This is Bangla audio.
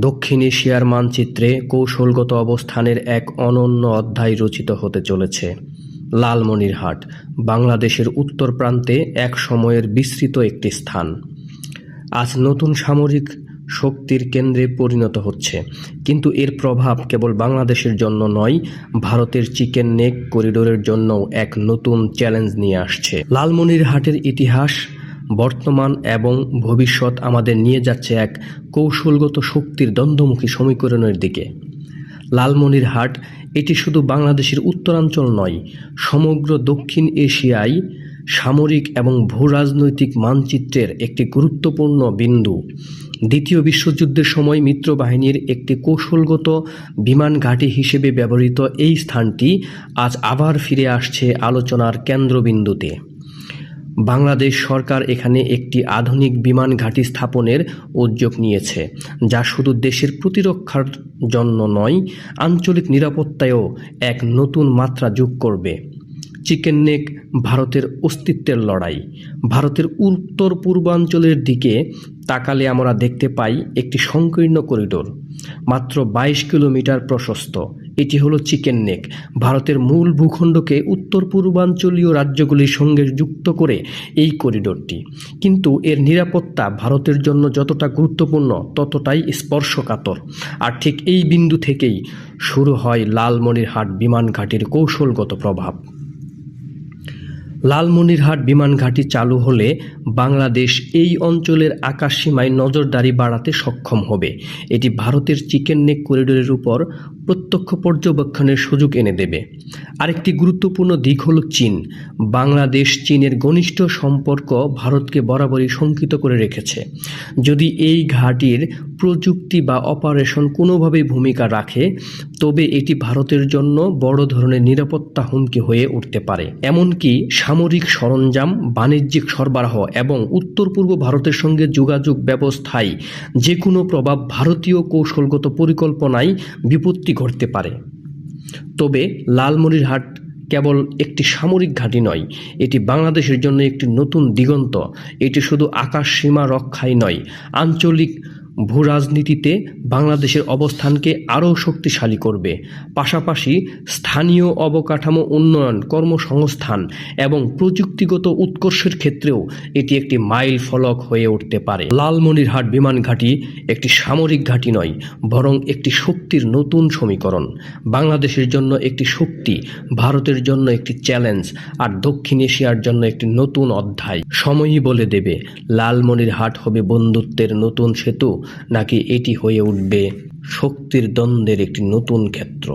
দক্ষিণ এশিয়ার মানচিত্রে কৌশলগত অবস্থানের এক অনন্য অধ্যায় রচিত হতে চলেছে। লালমনিরহাট, বাংলাদেশের উত্তর প্রান্তে এক সময়ের বিস্তৃত একটি স্থান। আজ নতুন সামরিক শক্তির কেন্দ্রে পরিণত হচ্ছে। কিন্তু এর প্রভাব কেবল বাংলাদেশের জন্য নয়, ভারতের চিকেন নেক করিডোরের জন্যও এক নতুন চ্যালেঞ্জ নিয়ে আসছে। লালমনিরহাটের ইতিহাস বর্তমান এবং ভবিষ্যৎ আমাদের নিয়ে যাচ্ছে এক কৌশলগত শক্তির দ্বন্দ্বমুখী সমীকরণের দিকে। লালমনিরহাট এটি শুধু বাংলাদেশের উত্তরাঞ্চল নয়, সমগ্র দক্ষিণ এশিয়ায় সামরিক এবং ভূরাজনৈতিক মানচিত্রের একটি গুরুত্বপূর্ণ বিন্দু। দ্বিতীয় বিশ্বযুদ্ধের সময় মিত্রবাহিনীর একটি কৌশলগত বিমান ঘাঁটি হিসেবে ব্যবহৃত এই স্থানটি আজ আবার ফিরে আসছে আলোচনার কেন্দ্রবিন্দুতে। বাংলাদেশ সরকার এখানে একটি আধুনিক বিমান ঘাঁটি স্থাপনের উদ্যোগ নিয়েছে, যা শুধু দেশের প্রতিরক্ষার জন্য নয়, আঞ্চলিক নিরাপত্তায়ও এক নতুন মাত্রা যোগ করবে। চিকেন নেক ভারতের অস্তিত্বের লড়াই। ভারতের উত্তর পূর্বাঞ্চলের দিকে তাকালে আমরা দেখতে পাই একটি সংকীর্ণ করিডোর, মাত্র বাইশ কিলোমিটার প্রশস্ত। এটি হলো চিকেন নেক। ভারতের মূল ভূখণ্ডকে উত্তর পূর্বাঞ্চলীয় রাজ্যগুলির সঙ্গে যুক্ত করে এই করিডোরটি। কিন্তু এর নিরাপত্তা ভারতের জন্য যতটা গুরুত্বপূর্ণ, ততটাই স্পর্শকাতর। আর ঠিক এই বিন্দু থেকেই শুরু হয় লালমনিরহাট বিমান ঘাটির কৌশলগত প্রভাব। লালমনিরহাট বিমান ঘাঁটি চালু হলে বাংলাদেশ এই অঞ্চলের আকাশসীমায় নজরদারি বাড়াতে সক্ষম হবে। এটি ভারতের চিকেন নেক করিডোরের উপর প্রত্যক্ষ পর্যবেক্ষণের সুযোগ এনে দেবে। আরেকটি গুরুত্বপূর্ণ দিক হল চীন। বাংলাদেশ চীনের ঘনিষ্ঠ সম্পর্ক ভারতকে বরাবরই শঙ্কিত করে রেখেছে। যদি এই ঘাঁটির প্রযুক্তি বা অপারেশন কোনোভাবেই ভূমিকা রাখে, তবে এটি ভারতের জন্য বড় ধরনের নিরাপত্তা হুমকি হয়ে উঠতে পারে। এমনকি সামরিক সরঞ্জাম, বাণিজ্যিক সরবরাহ এবং উত্তর পূর্ব ভারতের সঙ্গে যোগাযোগ ব্যবস্থায় যে কোনো প্রভাব ভারতীয় কৌশলগত পরিকল্পনায় বিপত্তি ঘটতে পারে। তবে লালমনিরহাট কেবল একটি সামরিক ঘাঁটি নয়, এটি বাংলাদেশের জন্য একটি নতুন দিগন্ত। এটি শুধু আকাশ সীমা রক্ষাই নয়, আঞ্চলিক ভূরাজনীতিতে বাংলাদেশের অবস্থানকে আরও শক্তিশালী করবে। পাশাপাশি স্থানীয় অবকাঠামো উন্নয়ন কর্মসংস্থান এবং প্রযুক্তিগত উৎকর্ষের ক্ষেত্রেও এটি একটি মাইল ফলক হয়ে উঠতে পারে। লালমনিরহাট বিমান ঘাঁটি একটি সামরিক ঘাঁটি নয়, বরং একটি শক্তির নতুন সমীকরণ। বাংলাদেশের জন্য একটি শক্তি, ভারতের জন্য একটি চ্যালেঞ্জ, আর দক্ষিণ এশিয়ার জন্য একটি নতুন অধ্যায়। সময়ই বলে দেবে, লালমনিরহাট হবে বন্ধুত্বের নতুন সেতু। নাকি এটি হয়ে উঠবে শক্তির দ্বন্দ্বের একটি নতুন ক্ষেত্র?